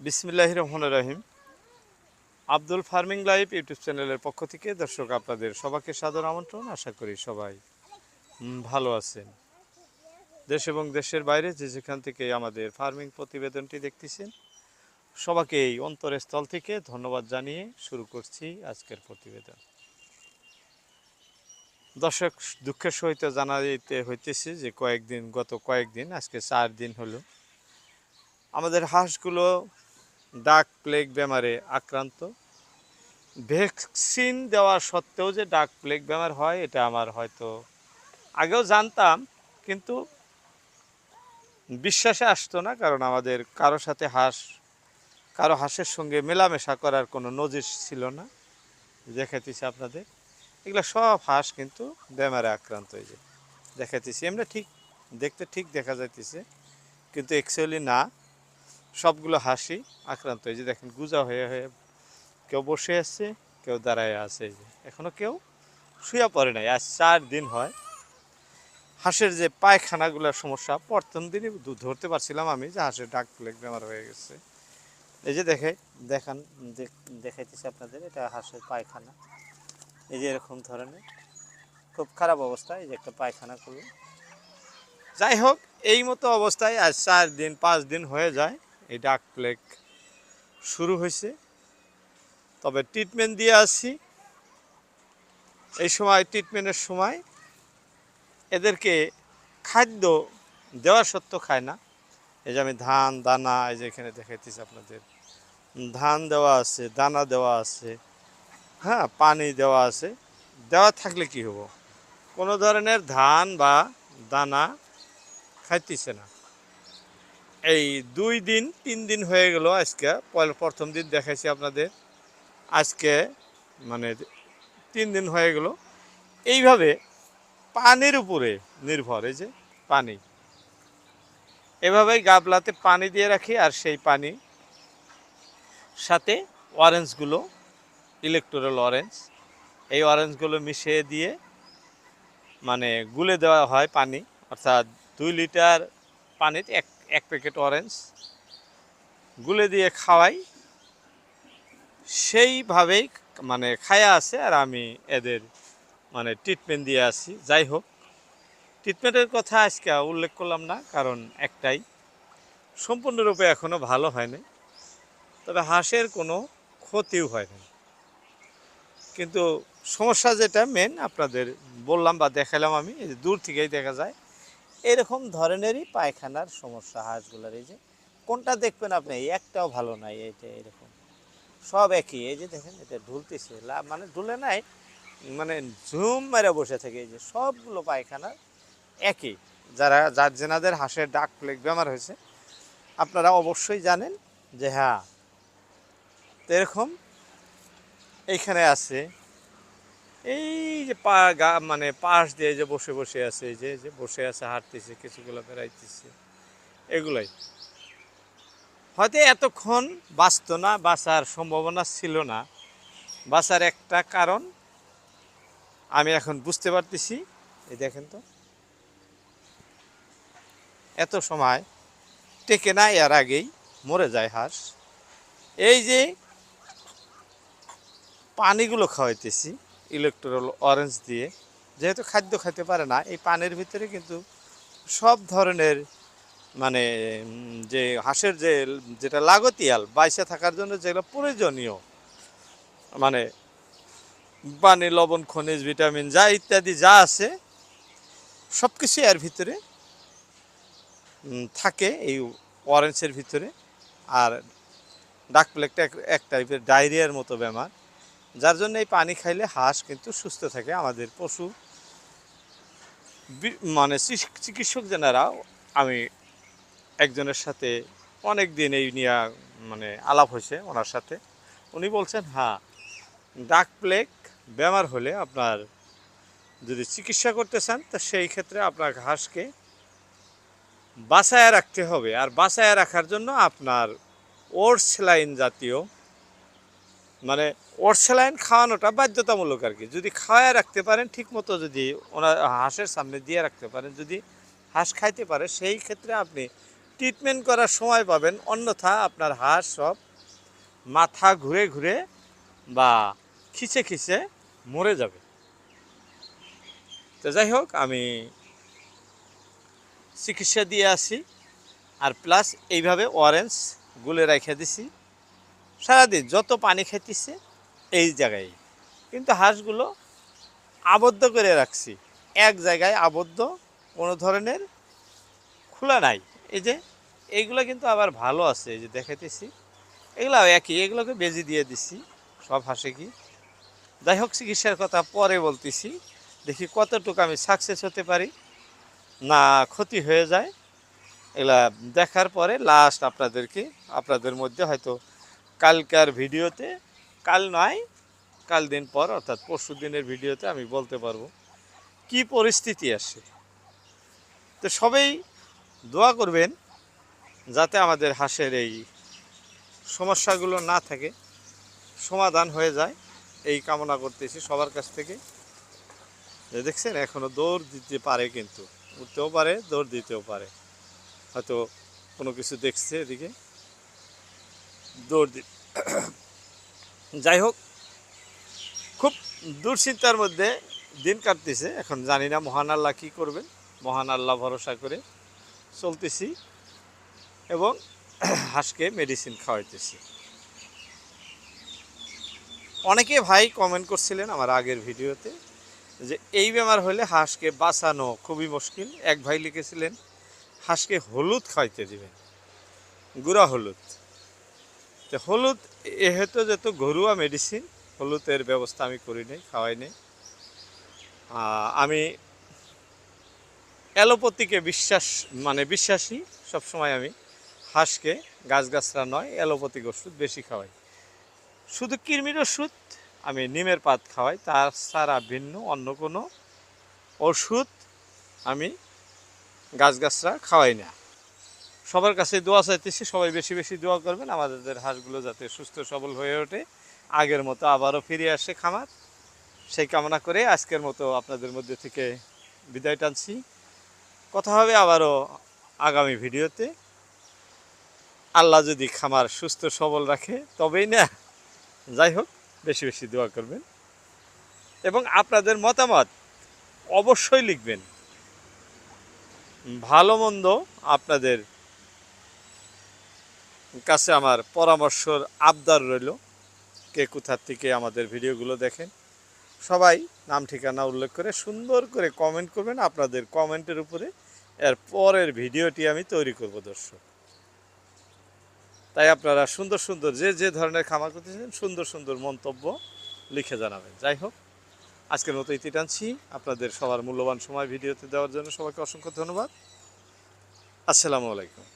বিসমিল্লাহ রহমান রহিম। আব্দুল ফার্মিং লাইভ ইউটিউব চ্যানেলের পক্ষ থেকে দর্শক আপনাদের সবাইকে সাদর আমন্ত্রণ, আশা করি সবাই ভালো আছেন। দেশ এবং দেশের বাইরে যে যেখান থেকে আমাদের ফার্মিং প্রতিবেদনটি দেখতেছেন, সবাইকে এই অন্তরের স্থল থেকে ধন্যবাদ জানিয়ে শুরু করছি আজকের প্রতিবেদন। দর্শক, দুঃখের সহিত জানা জানাইতে হইতেছে যে কয়েকদিন, গত কয়েকদিন, আজকে চার দিন হলো, আমাদের হাঁসগুলো ডাক প্লেগ বেমারে আক্রান্ত। ভ্যাকসিন দেওয়া সত্ত্বেও যে ডাক প্লেগ বেমার হয়, এটা আমার হয়তো আগেও জানতাম, কিন্তু বিশ্বাসে আসতো না, কারণ আমাদের কারও সাথে হাঁস, কারও হাঁসের সঙ্গে মেলামেশা করার কোনো নজির ছিল না। দেখাইতেছি আপনাদের। এগুলো সব হাঁস কিন্তু বেমারে আক্রান্ত হয়ে যায় দেখাইতেছি। এমনি ঠিক, দেখতে ঠিক দেখা যাইতেছে, কিন্তু অ্যাকচুয়ালি না। সবগুলো হাসি আক্রান্ত। এই যে দেখেন, গুজা হয়ে হয়ে কেউ বসে আছে, কেউ দাঁড়ায় আছে। এই যে, এখনও কেউ শুয়ে পড়ে নাই। আজ চার দিন হয়। হাঁসের যে পায়খানাগুলোর সমস্যা, প্রথম দিনই ধরতে পারছিলাম আমি যে হাঁসের ডাক প্লেগ বেমার হয়ে গেছে। এই যে দেখে, দেখান দেখ- দেখাইতেছি আপনাদের, এটা হাঁসের পায়খানা। এই যে এরকম ধরনের। খুব খারাপ অবস্থা, এই যে একটা পায়খানা করল যাই হোক, এই মতো অবস্থায় আজ চার দিন, পাঁচ দিন হয়ে যায়। এই ডাক প্লেগ শুরু হয়েছে। তবে ট্রিটমেন্ট দিয়ে আসছি এই সময় ট্রিটমেন্টের সময় এদেরকে খাদ্য দেওয়া সত্ত্বেও খায় না। এই যে আমি ধান, দানা, এই যে এখানে দেখাইতেছি আপনাদের। ধান দেওয়া আছে, দানা দেওয়া আছে হ্যাঁ পানি দেওয়া আছে। দেওয়া থাকলে কি হব? কোনো ধরনের ধান বা দানা খাইতেছে না। এই দুই দিন, তিন দিন হয়ে গেল আজকে। প্রথম দিন দেখাইছি আপনাদের। আজকে মানে তিন দিন হয়ে গেল। এইভাবে পানির উপরে নির্ভর, এই যে পানি। এভাবেই গাবলাতে পানি দিয়ে রাখি আর সেই পানি সাথে অরেঞ্জগুলো ইলেকট্রাল অরেঞ্জ এই অরেঞ্জগুলো মিশিয়ে দিয়ে মানে গুলে দেওয়া হয় পানি। অর্থাৎ দুই লিটার পানিতে এক এক প্যাকেট অরেঞ্জ গুলে দিয়ে খাওয়াই। সেইভাবেই মানে খায়া আছে আর আমি এদের মানে ট্রিটমেন্ট দিয়ে আসি যাই হোক। ট্রিটমেন্টের কথা আজকে উল্লেখ করলাম না, কারণ একটাই, সম্পূর্ণরূপে এখনও ভালো হয়নি, তবে হাঁসের কোনো ক্ষতিও হয়নি। কিন্তু সমস্যা যেটা মেন আপনাদের বললাম বা দেখালাম আমি দূর থেকেই দেখা যায় এরকম ধরনেরই পায়খানার সমস্যা হাঁসগুলোর, এই যে কোনটা দেখবেন আপনি? একটাও ভালো নাই এইটা এরকম। সব একই, এই যে দেখেন, এটা ঢুলতেছে। মানে ঢুলে নাই মানে ঝুম মেরে বসে থাকে, এই যে সবগুলো পায়খানা একই। যারা, যার জেনাদের হাঁসের ডাক প্লেগ বেমার হয়েছে, আপনারা অবশ্যই জানেন যে হ্যাঁ তো এরকম এইখানে আছে। যে পা গা মানে পাশ দিয়ে যে বসে বসে আছে যে যে বসে আছে, হাঁটতেছে, কিছুগুলো বেড়াইতেছে, এগুলাই। হয়তো এতক্ষণ বাঁচত না, বাঁচার সম্ভাবনা ছিল না। বাঁচার একটা কারণ আমি এখন বুঝতে পারতেছি, এই দেখেন তো। এত সময় টেকে না, এর আগেই মরে যায় হাঁস। এই যে পানিগুলো খাওয়াইতেছি ইলেকট্রল অরেঞ্জ দিয়ে। যেহেতু খাদ্য খেতে পারে না, এই পানের ভিতরে কিন্তু সব ধরনের মানে যে হাঁসের যে, যেটা লাগতিয়াল বাইসে থাকার জন্য যেগুলো প্রয়োজনীয় মানে পানি, লবণ, খনিজ, ভিটামিন, যা ইত্যাদি যা আছে সব কিছু এর ভিতরে থাকে এই অরেঞ্জের ভিতরে। আর ডাক প্লেগটা এক- টাইপের ডায়রিয়ার মতো বেমার। যার জন্য এই পানি খাইলে হাঁস কিন্তু সুস্থ থাকে। আমাদের পশু মানে চিক- চিকিৎসক যেনারা, আমি একজনের সাথে অনেক দিন এই নিয়ে মানে আলাপ হয়েছে ওনার সাথে। উনি বলছেন হ্যাঁ ডাক প্লেগ বেমার হলে আপনার যদি চিকিৎসা করতে চান, তা সেই ক্ষেত্রে আপনার হাঁসকে বাঁচায় রাখতে হবে। আর বাঁচায় রাখার জন্য আপনার ওর সেলাইন জাতীয় মানে ওর সেলাইন খাওয়ানোটা বাধ্যতামূলক আর কি। যদি খাওয়ায় রাখতে পারেন ঠিক মতো যদি ওনার হাঁসের সামনে দিয়ে রাখতে পারেন, যদি হাঁস খাইতে পারে, সেই ক্ষেত্রে আপনি ট্রিটমেন্ট করার সময় পাবেন, অন্যথা আপনার হাঁস সব মাথা ঘুরে ঘুরে বা খিচে খিচে মরে যাবে। তো যাই হোক, আমি চিকিৎসা দিয়ে আসি, আর প্লাস এইভাবে অরেঞ্জ গুলে রেখে দিছি। সারাদিন যত পানি খেতেছে এই জায়গায়। কিন্তু হাঁসগুলো আবদ্ধ করে রাখছি। এক জায়গায় আবদ্ধ, কোনো ধরনের খোলা নাই। এই যে এইগুলো কিন্তু আবার ভালো আছে, এই যে দেখাইতেছি। এগুলো একই, এগুলোকে বেজি দিয়ে দিছি, সব হাসে কি। যাই হোক, চিকিৎসার কথা পরে বলতেছি। দেখি কতটুকু আমি সাকসেস হতে পারি। না, ক্ষতি হয়ে যায়। এগুলা দেখার পরে লাস্ট আপনাদেরকে, আপনাদের মধ্যে হয়তো কালকার ভিডিওতে, কাল নয়, কাল দিন পর, অর্থাৎ পরশু দিনের ভিডিওতে আমি বলতে পারব, কি পরিস্থিতি আসে। তো সবাই দোয়া করবেন যাতে আমাদের হাঁসের এই সমস্যাগুলো না থাকে, সমাধান হয়ে যায়, এই কামনা করতেছি সবার কাছ থেকে। দেখছেন, এখনও দৌড় দিতে পারে কিন্তু, উঠতেও পারে, দৌড় দিতেও পারে। হয়তো কোনো কিছু দেখছে এদিকে। দৌড় দি যাই হোক, খুব দুশ্চিন্তার মধ্যে দিন কাটতেছে। এখন জানি না মহান আল্লাহ কী করবেন। মহান আল্লাহ ভরসা করে চলতেছি এবং হাঁসকে মেডিসিন খাওয়াইতেছি। অনেকে ভাই কমেন্ট করছিলেন আমার আগের ভিডিওতে যে এই বেমার হলে হাঁসকে বাঁচানো খুবই মুশকিল। এক ভাই লিখেছিলেন, হাঁসকে হলুদ খাইতে দিবেন, গুঁড়া হলুদ। তো হলুদ এহেতু যেহেতু ঘরোয়া মেডিসিন হলুদের ব্যবস্থা আমি করি নাই, খাওয়াই নেই। আমি অ্যালোপ্যাথিকে বিশ্বাস মানে বিশ্বাসী, সবসময় আমি হাঁসকে গাছগাছরা নয়, অ্যালোপ্যাথিক ওষুধ বেশি খাওয়াই। শুধু কৃমির ওষুধ, আমি নিমের পাত খাওয়াই, তার ছাড়া ভিন্ন, অন্য কোনো ওষুধ আমি গাছগাছরা খাওয়াই না। সবার কাছে দোয়া চাইতেছি, সবাই বেশি বেশি দোয়া করবেন। আমাদের হাঁসগুলো যাতে সুস্থ সবল হয়ে ওঠে। আগের মতো আবারও ফিরে আসে খামার। সেই কামনা করে আজকের মতো আপনাদের মধ্যে থেকে বিদায় টানছি। কথা হবে আবারও আগামী ভিডিওতে। আল্লাহ যদি খামার সুস্থ সবল রাখে, তবেই না। যাই হোক, বেশি বেশি দোয়া করবেন। এবং আপনাদের মতামত অবশ্যই লিখবেন। ভালো মন্দ আপনাদের কাছে আমার পরামর্শর আবদার রইল, কে কোথার থেকে আমাদের ভিডিওগুলো দেখেন। সবাই নাম ঠিকানা উল্লেখ করে সুন্দর করে কমেন্ট করবেন আপনাদের কমেন্টের উপরে। এর পরের ভিডিওটি আমি তৈরি করব, দর্শক। তাই আপনারা সুন্দর সুন্দর যে যে ধরনের খামার করতেছেন সুন্দর সুন্দর মন্তব্য লিখে জানাবেন। যাই হোক, আজকের মতো ইতি টানছি। আপনাদের সবার মূল্যবান সময় ভিডিওতে দেওয়ার জন্য সবাইকে অসংখ্য ধন্যবাদ। আসসালামু আলাইকুম।